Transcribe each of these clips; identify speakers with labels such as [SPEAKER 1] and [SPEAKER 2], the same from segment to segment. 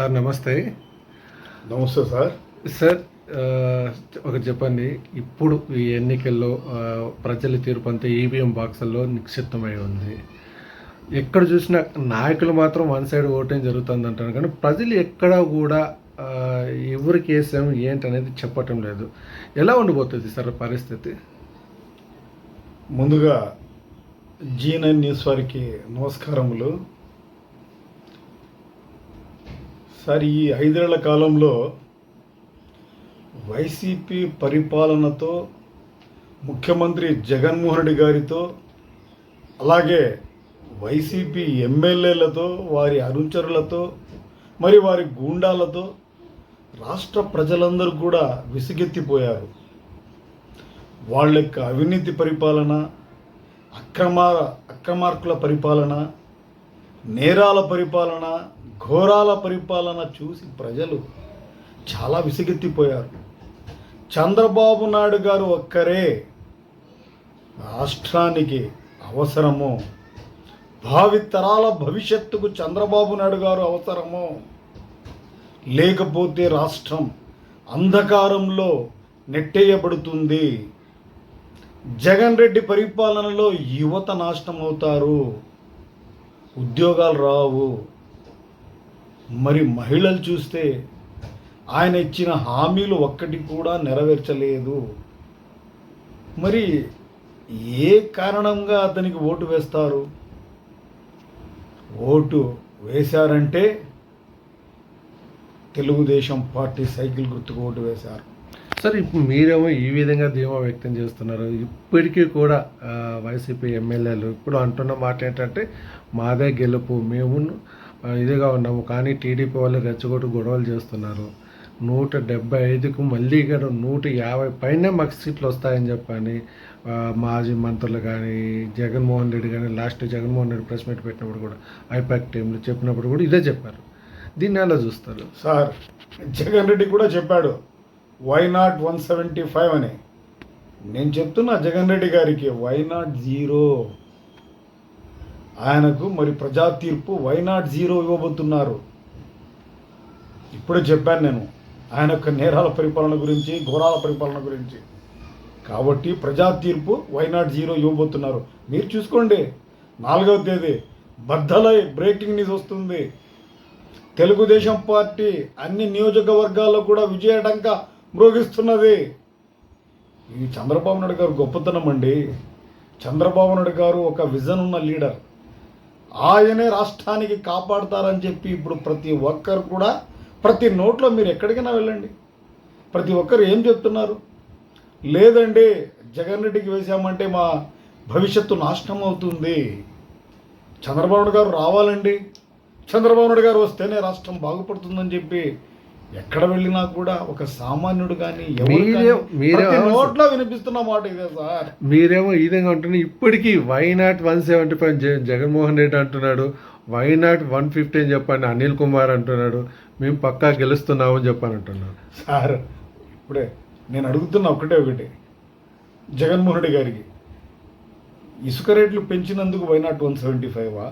[SPEAKER 1] Sir నమస్తే.
[SPEAKER 2] నమస్తే sir.
[SPEAKER 1] Sir ఒక చెప్పండి. ఇప్పుడు ఈ ఎన్నికల్లో ప్రజల తీర్పు అంతా ఈవీఎం బాక్సుల్లో నిక్షిప్తమై ఉంది. ఎక్కడ చూసినా నాయకులు మాత్రం వన్ సైడ్ ఓటింగ్ జరుగుతుంది అంటారు కానీ ప్రజలు ఎక్కడా కూడా ఎవరికి వేసాం ఏంటి అనేది చెప్పటం లేదు. ఎలా ఉండిపోతుంది సార్ పరిస్థితి?
[SPEAKER 2] ముందుగా జీ నైన్ న్యూస్ వారికి నమస్కారములు. సార్ ఈ ఐదేళ్ళ కాలంలో వైసీపీ పరిపాలనతో ముఖ్యమంత్రి జగన్మోహన్ రెడ్డి గారితో అలాగే వైసీపీ ఎమ్మెల్యేలతో వారి అనుచరులతో మరి వారి గూండాలతో రాష్ట్ర ప్రజలందరూ కూడా విసిగెత్తిపోయారు. వాళ్ళ యొక్క అవినీతి పరిపాలన అక్రమ అక్రమార్కుల పరిపాలన నేరాల పరిపాలన ఘోరాల పరిపాలన చూసి ప్రజలు చాలా విసిగెత్తిపోయారు. చంద్రబాబు నాయుడు గారు ఒక్కరే రాష్ట్రానికి అవసరము. భావితరాల భవిష్యత్తుకు చంద్రబాబు నాయుడు గారు అవసరము. లేకపోతే రాష్ట్రం అంధకారంలో నెట్టేయబడుతుంది. జగన్ రెడ్డి పరిపాలనలో యువత నాశనం అవుతారు ఉద్యోగాలు రావు. మరి మహిళలు చూస్తే ఆయన ఇచ్చిన హామీలు ఒక్కటి కూడా నెరవేర్చలేదు. మరి ఏ కారణంగా అతనికి ఓటు వేస్తారు? ఓటు వేశారంటే తెలుగుదేశం పార్టీ సైకిల్ గుర్తుకు ఓటు వేశారు.
[SPEAKER 1] సార్ ఇప్పుడు మీరేమో ఈ విధంగా ధీమా వ్యక్తం చేస్తున్నారు. ఇప్పటికీ కూడా వైసీపీ ఎమ్మెల్యేలు ఇప్పుడు అంటున్న మాట ఏంటంటే మాదే గెలుపు మేము ఇదిగా ఉన్నాము. కానీ టీడీపీ వాళ్ళు రెచ్చగొట్టు గొడవలు చేస్తున్నారు. నూట డెబ్బై ఐదుకు మళ్ళీ ఇక్కడ నూట యాభై పైన మాకు సీట్లు వస్తాయని చెప్పని మాజీ మంత్రులు కానీ జగన్మోహన్ రెడ్డి కానీ last Jaganmohan Reddy press meet పెట్టినప్పుడు కూడా ఐపాక్ టీంలు చెప్పినప్పుడు కూడా ఇదే చెప్పారు. దీన్ని ఎలా చూస్తారు?
[SPEAKER 2] సార్ జగన్ రెడ్డి కూడా చెప్పాడు why not one seventy five అని. నేను చెప్తున్నా జగన్ రెడ్డి గారికి వై నాట్ జీరో ఆయనకు మరి ప్రజా తీర్పు వై నాట్ జీరో ఇవ్వబోతున్నారు. ఇప్పుడే చెప్పాను నేను ఆయన యొక్క నేరాల పరిపాలన గురించి ఘోరాల పరిపాలన గురించి. కాబట్టి ప్రజా తీర్పు వై నాట్ జీరో ఇవ్వబోతున్నారు. మీరు చూసుకోండి నాలుగవ తేదీ బద్దలై బ్రేకింగ్ న్యూస్ వస్తుంది. తెలుగుదేశం పార్టీ అన్ని నియోజకవర్గాల్లో కూడా విజయడంక మ్రోగిస్తున్నది. ఇది చంద్రబాబు నాయుడు గారు గొప్పతనం అండి. చంద్రబాబు నాయుడు గారు ఒక విజన్ ఉన్న లీడర్. ఆయనే రాష్ట్రానికి కాపాడతారని చెప్పి ఇప్పుడు ప్రతి ఒక్కరు కూడా ప్రతి నోట్లో మీరు ఎక్కడికైనా వెళ్ళండి. ప్రతి ఒక్కరు ఏం చెప్తున్నారు? లేదండి జగన్ రెడ్డికి వేసామంటే మా భవిష్యత్తు నాశనం అవుతుంది. చంద్రబాబు గారు రావాలండి. చంద్రబాబు నాయుడు గారు వస్తేనే రాష్ట్రం బాగుపడుతుందని చెప్పి ఎక్కడ వెళ్ళినా కూడా ఒక సామాన్యుడు కానీ. నోట్లో వినిపిస్తున్న మాట ఇదే సార్.
[SPEAKER 1] మీరేమో ఈ విధంగా అంటున్నారు ఇప్పటికీ why not one seventy five Jaganmohan Reddy అంటున్నాడు. వై నాట్ వన్ ఫిఫ్టీ అని చెప్పండి అనిల్ కుమార్ అంటున్నాడు. మేము పక్కా గెలుస్తున్నామని చెప్పని అంటున్నాడు.
[SPEAKER 2] సార్ ఇప్పుడే నేను అడుగుతున్నా ఒకటే ఒకటి. జగన్మోహన్ రెడ్డి గారికి ఇసుక రేట్లు పెంచినందుకు వై నాట్ వన్ సెవెంటీ ఫైవా?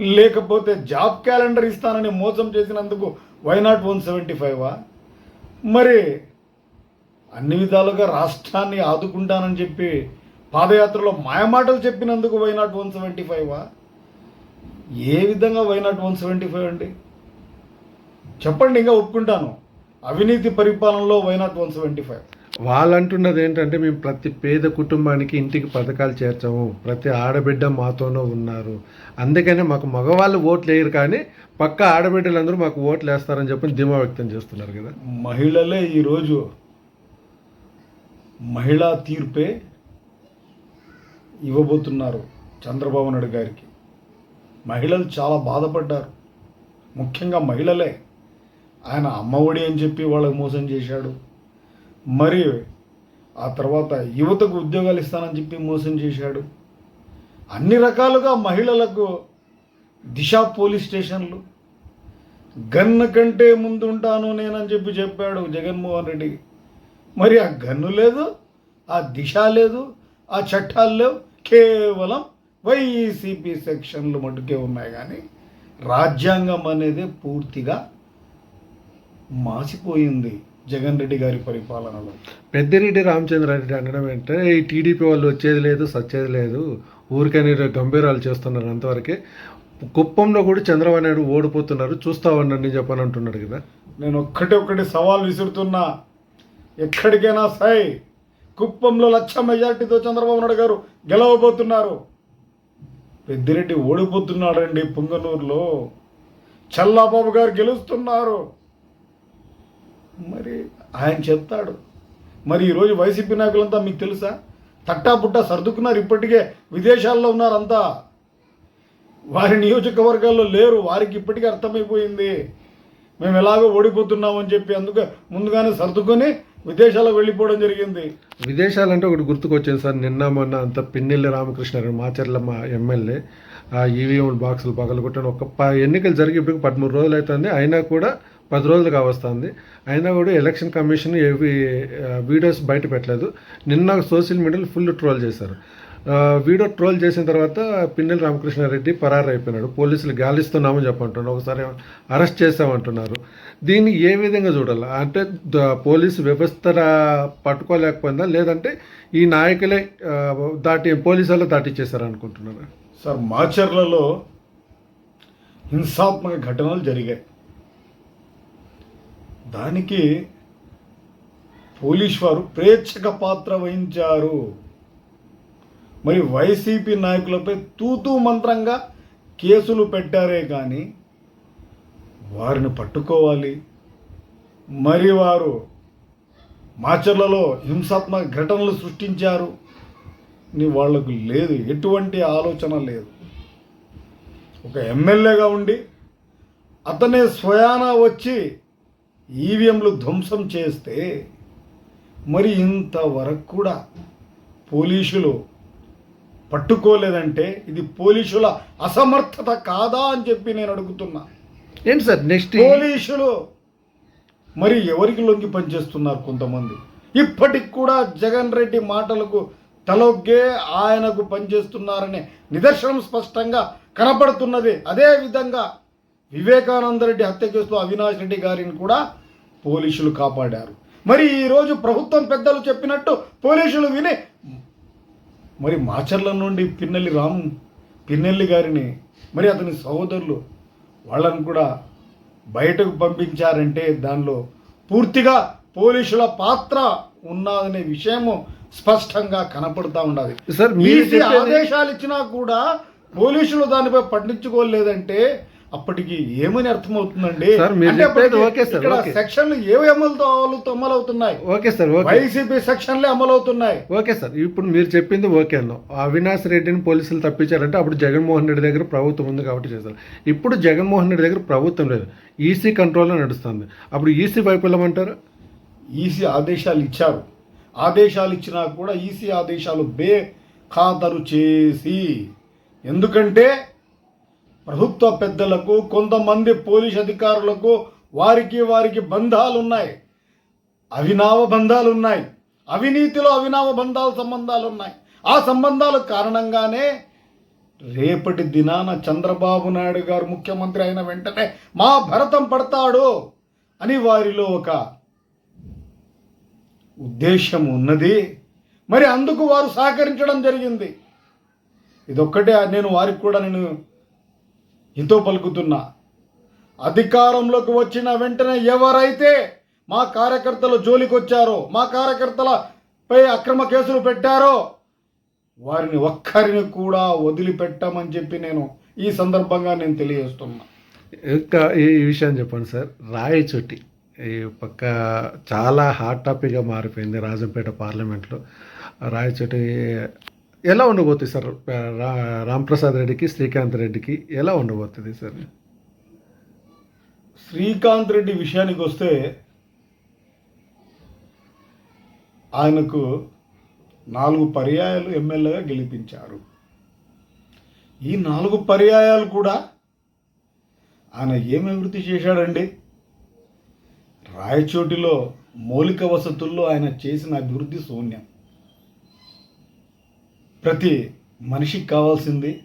[SPEAKER 2] లేకపోతే జాబ్ క్యాలెండర్ ఇస్తానని మోసం చేసినందుకు వై నాట్ వన్ సెవెంటీ ఫైవా? మరి అన్ని విధాలుగా రాష్ట్రాన్ని ఆదుకుంటానని చెప్పి పాదయాత్రలో మాయమాటలు చెప్పినందుకు వై నాట్ వన్ సెవెంటీ ఫైవా? ఏ విధంగా why not one seventy five అండి? చెప్పండి ఇంకా ఒప్పుకుంటాను. అవినీతి పరిపాలనలో why not one seventy five.
[SPEAKER 1] వాళ్ళు అంటున్నది ఏంటంటే మేము ప్రతి పేద కుటుంబానికి ఇంటికి పథకాలు చేర్చాము. ప్రతి ఆడబిడ్డ మాతోనూ ఉన్నారు. అందుకనే మాకు మగవాళ్ళు ఓట్లు వేయరు కానీ పక్క ఆడబిడ్డలందరూ మాకు ఓట్లు వేస్తారని చెప్పి ధీమా వ్యక్తం చేస్తున్నారు కదా.
[SPEAKER 2] మహిళలే ఈరోజు మహిళా తీర్పే ఇవ్వబోతున్నారు చంద్రబాబు నాయుడు గారికి. మహిళలు చాలా బాధపడ్డారు. ముఖ్యంగా మహిళలే. ఆయన అమ్మఒడి అని చెప్పి వాళ్ళకి మోసం చేశాడు. మరి ఆ తర్వాత యువతకు ఉద్యోగాలు ఇస్తానని చెప్పి మోసం చేశాడు. అన్ని రకాలుగా మహిళలకు దిశ పోలీస్ స్టేషన్లు గన్ను కంటే ముందు ఉంటాను నేనని చెప్పి చెప్పాడు జగన్మోహన్ రెడ్డి. మరి ఆ గన్ను లేదు ఆ దిశ లేదు ఆ చట్టాలు లేవు కేవలం వైసీపీ సెక్షన్లు మటుకే ఉన్నాయి కానీ రాజ్యాంగం అనేది పూర్తిగా మాసిపోయింది. జగన్ రెడ్డి గారి పరిపాలనలో.
[SPEAKER 1] పెద్దిరెడ్డి రామచంద్రారెడ్డి అనడం ఏంటంటే ఈ టీడీపీ వాళ్ళు వచ్చేది లేదు సచ్చేది లేదు. ఊరికని గంభీరాలు చేస్తున్నారు అంతవరకే. కుప్పంలో కూడా చంద్రబాబు నాయుడు ఓడిపోతున్నారు. చూస్తా ఉండండి చెప్పని అంటున్నాడు కదా.
[SPEAKER 2] నేను ఒక్కటి ఒక్కటి సవాల్ విసురుతున్నా. ఎక్కడికైనా సై కుప్పంలో లక్ష మెజార్టీతో చంద్రబాబు నాయుడు గారు గెలవబోతున్నారు. పెద్దిరెడ్డి ఓడిపోతున్నాడండి పుంగనూరులో. చల్లాబాబు గారు గెలుస్తున్నారు. మరి ఆయన చెప్తాడు. మరి ఈరోజు వైసీపీ నాయకులంతా మీకు తెలుసా? తట్టా పుట్టా సర్దుకున్నారు ఇప్పటికే. విదేశాల్లో ఉన్నారంతా. వారి నియోజకవర్గాల్లో లేరు. వారికి ఇప్పటికే అర్థమైపోయింది. మేము ఎలాగో ఓడిపోతున్నామని చెప్పి అందుకే ముందుగానే సర్దుకొని విదేశాలకు వెళ్ళిపోవడం జరిగింది.
[SPEAKER 1] విదేశాలంటే ఒకటి గుర్తుకొచ్చింది సార్. నిన్న మొన్న అంత పిన్నెల్లి రామకృష్ణ మాచర్ల మా ఎమ్మెల్యే ఆ ఈవీఎం బాక్సులు పగలగొట్టాను ఒక ప ఎన్నికలు జరిగి ఇప్పటికి పదమూడు రోజులు అవుతుంది. అయినా కూడా పది రోజులు కావస్తుంది. అయినా కూడా ఎలక్షన్ కమిషన్ ఏవి వీడియోస్ బయట పెట్టలేదు. నిన్న సోషల్ మీడియాలో ఫుల్ ట్రోల్ చేశారు. వీడియో ట్రోల్ చేసిన తర్వాత పిన్నెల రామకృష్ణారెడ్డి పరారు అయిపోయినాడు పోలీసులు గాలిస్తున్నామని చెప్పంటున్నారు ఒకసారి అరెస్ట్ చేసామంటున్నారు దీన్ని ఏ విధంగా చూడాలి? అంటే పోలీసు వ్యవస్థ పట్టుకోలేకపోయిందా? లేదంటే ఈ నాయకులే దాటి పోలీసులు దాటిచ్చేశారు అనుకుంటున్నారు
[SPEAKER 2] సార్ మాచర్లలో హింసాత్మక ఘటనలు జరిగాయి. దానికి పోలీస్ వారు ప్రేక్షక పాత్ర వహించారు. మరి వైసీపీ నాయకులపై తూతూ మంత్రంగా కేసులు పెట్టారే కానీ వారిని పట్టుకోవాలి. మరి వారు మాచర్లలో హింసాత్మక ఘటనలు సృష్టించారు అని వాళ్ళకు లేదు ఎటువంటి ఆలోచన లేదు. ఒక ఎమ్మెల్యేగా ఉండి అతనే స్వయాన వచ్చి ఈవీఎంలు ధ్వంసం చేస్తే మరి ఇంతవరకు కూడా పోలీసులు పట్టుకోలేదంటే ఇది పోలీసుల అసమర్థత కాదా అని చెప్పి నేను అడుగుతున్నా.
[SPEAKER 1] ఏంటి సార్ నెక్స్ట్
[SPEAKER 2] పోలీసులు మరి ఎవరికి లొంగి పనిచేస్తున్నారు కొంతమంది? ఇప్పటికి కూడా జగన్ రెడ్డి మాటలకు తలొగ్గే ఆయనకు పనిచేస్తున్నారనే నిదర్శనం స్పష్టంగా కనపడుతున్నది. అదే విధంగా వివేకానంద రెడ్డి హత్య కేసులో అవినాష్ రెడ్డి గారిని కూడా పోలీసులు కాపాడారు. మరి ఈరోజు ప్రభుత్వం పెద్దలు చెప్పినట్టు పోలీసులు విని మరి మాచర్ల నుండి పిన్నెల్లి రామ్ పిన్నెల్లి గారిని మరి అతని సహోదరులు వాళ్ళని కూడా బయటకు పంపించారంటే దానిలో పూర్తిగా పోలీసుల పాత్ర ఉన్నదనే విషయము స్పష్టంగా కనపడుతూ ఉండాలి.
[SPEAKER 1] సార్ మీరు
[SPEAKER 2] ఆదేశాలు ఇచ్చినా కూడా పోలీసులు దానిపై పట్టించుకోలేదంటే అప్పటికి ఏమని అర్థమవుతుందండి. సెక్షన్లు ఏవి అమలు అమలవుతున్నాయి
[SPEAKER 1] ఓకే సార్ ఓకే.
[SPEAKER 2] వైసీపీ సెక్షన్లే అమలవుతున్నాయి.
[SPEAKER 1] ఓకే సార్ ఇప్పుడు మీరు చెప్పింది ఓకే అన్నాం. అవినాష్ రెడ్డిని పోలీసులు తప్పించారంటే అప్పుడు జగన్మోహన్ రెడ్డి దగ్గర ప్రభుత్వం ఉంది కాబట్టి చేశారు. ఇప్పుడు జగన్మోహన్ రెడ్డి దగ్గర ప్రభుత్వం లేదు. ఈసీ కంట్రోల్లో నడుస్తుంది. అప్పుడు ఈసీ వైపు వెళ్ళమంటారు?
[SPEAKER 2] ఈసీ ఆదేశాలు ఇచ్చారు. ఆదేశాలు ఇచ్చినా కూడా ఈసీ ఆదేశాలు బే ఖాతరు చేసి ఎందుకంటే ప్రభుత్వ పెద్దలకు కొంతమంది పోలీస్ అధికారులకు వారికి వారికి బంధాలు ఉన్నాయి అవినావ బంధాలు ఉన్నాయి అవినీతిలో అవినావ బంధాలు సంబంధాలు ఉన్నాయి ఆ సంబంధాల కారణంగానే రేపటి దినాన చంద్రబాబు నాయుడు గారు ముఖ్యమంత్రి అయిన వెంటనే మా భరతం పడతాడు అని వారిలో ఒక ఉద్దేశం ఉన్నది. మరి అందుకు వారు సహకరించడం జరిగింది. ఇదొక్కటే నేను వారికి కూడా నేను ఎంతో పలుకుతున్నా అధికారంలోకి వచ్చిన వెంటనే ఎవరైతే మా కార్యకర్తలు జోలికి వచ్చారో మా కార్యకర్తలపై అక్రమ కేసులు పెట్టారో వారిని ఒక్కరిని కూడా వదిలిపెట్టమని చెప్పి నేను ఈ సందర్భంగా నేను తెలియజేస్తున్నా.
[SPEAKER 1] ఇంకా ఈ ఈ విషయం చెప్పండి సార్. రాయచోటి ఈ పక్క చాలా హాట్ టాపిక్గా మారిపోయింది రాజంపేట పార్లమెంట్లో. రాయచోటి ఎలా ఉండబోతుంది సార్? రా రాంప్రసాద్ రెడ్డికి శ్రీకాంత్ రెడ్డికి ఎలా ఉండబోతుంది సార్?
[SPEAKER 2] శ్రీకాంత్ రెడ్డి విషయానికి వస్తే ఆయనకు నాలుగు పర్యాయాలు ఎమ్మెల్యేగా గెలిపించారు. ఈ నాలుగు పర్యాయాలు కూడా ఆయన ఏమి అభివృద్ధి చేశాడండి? రాయచోటిలో మౌలిక వసతుల్లో ఆయన చేసిన అభివృద్ధి శూన్యం. ప్రతి మనిషికి కావాల్సింది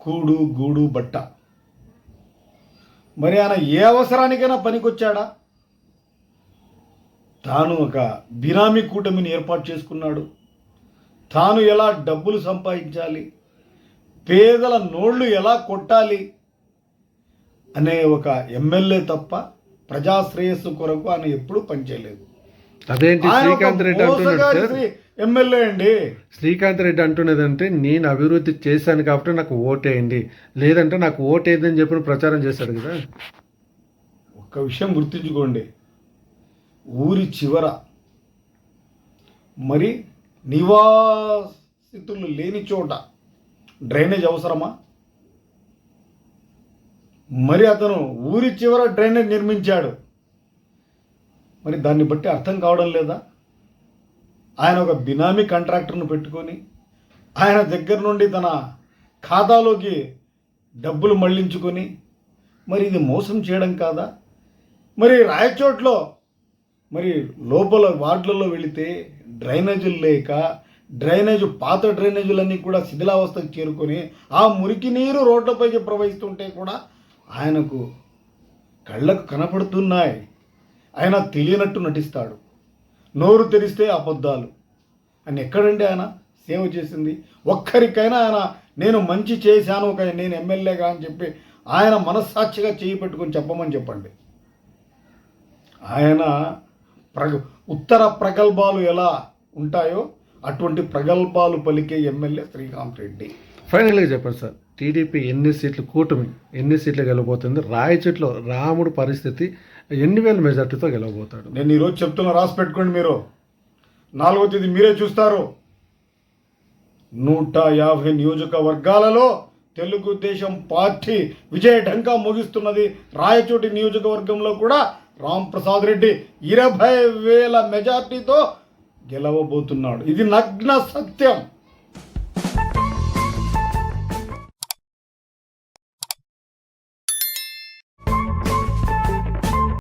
[SPEAKER 2] కూడు గూడు బట్ట. మరి ఆయన ఏ అవసరానికైనా పనికొచ్చాడా? తాను ఒక బినామీ కూటమిని ఏర్పాటు చేసుకున్నాడు. తాను ఎలా డబ్బులు సంపాదించాలి? పేదల నోళ్ళు ఎలా కొట్టాలి? అనే ఒక ఎమ్మెల్యే తప్ప ప్రజా శ్రేయస్సు కొరకు ఆయన ఎప్పుడూ పనిచేయలేదు.
[SPEAKER 1] అదేంటి శ్రీకాంత్ రెడ్డి
[SPEAKER 2] ఎమ్మెల్యే అండి.
[SPEAKER 1] శ్రీకాంత్ రెడ్డి అంటున్నదంటే నేను అభివృద్ధి చేశాను కాబట్టి నాకు ఓటేయండి. లేదంటే నాకు ఓటేయదని చెప్పి ప్రచారం చేశాడు కదా.
[SPEAKER 2] ఒక్క విషయం గుర్తుంచుకోండి. ఊరి చివర మరి నివాసితులు లేని చోట డ్రైనేజ్ అవసరమా? మరి అతను ఊరి చివర డ్రైనేజ్ నిర్మించాడు. మరి దాన్ని బట్టి అర్థం కావడం లేదా? ఆయన ఒక బినామీ కాంట్రాక్టర్ను పెట్టుకొని ఆయన దగ్గర నుండి తన ఖాతాలోకి డబ్బులు మళ్ళించుకొని మరి ఇది మోసం చేయడం కాదా? మరి రాయచోట్లో మరి లోపల వార్డులలో వెళితే డ్రైనేజీలు లేక డ్రైనేజ్ పాత డ్రైనేజీలన్నీ కూడా శిథిలావస్థకు చేరుకొని ఆ మురికి నీరు రోడ్లపైకి ప్రవహిస్తుంటే కూడా ఆయనకు కళ్ళకు కనపడుతున్నాయి. ఆయన తెలియనట్టు నటిస్తాడు. నోరు తెరిస్తే అబద్ధాలు. అని ఎక్కడండి ఆయన? సేవ చేసింది. ఒక్కరికైనా ఆయన నేను మంచి చేశాను ఒక నేను ఎమ్మెల్యేగా అని చెప్పి ఆయన మనస్సాక్షిగా చేయి పెట్టుకుని చెప్పమని చెప్పండి. ఆయన ప్రగ ఉత్తర ప్రగల్భాలు ఎలా ఉంటాయో అటువంటి ప్రగల్భాలు పలికే ఎమ్మెల్యే శ్రీకాంత్ రెడ్డి.
[SPEAKER 1] ఫైనల్గా చెప్పండి సార్ టీడీపీ ఎన్ని సీట్లు కూటమి ఎన్ని సీట్లు గెలబోతుంది రాయచోట్లో రాముడు పరిస్థితి ఎన్ని వేల మెజార్టీతో గెలవబోతాడు?
[SPEAKER 2] నేను ఈరోజు చెప్తున్నా రాసి పెట్టుకోండి మీరు. నాలుగో తేదీ మీరే చూస్తారు. నూట యాభై నియోజకవర్గాలలో తెలుగుదేశం పార్టీ విజయ ఢంకా ముగిస్తున్నది. రాయచోటి నియోజకవర్గంలో కూడా రామ్ ప్రసాద్ రెడ్డి ఇరవై వేల మెజార్టీతో గెలవబోతున్నాడు. ఇది నగ్న సత్యం.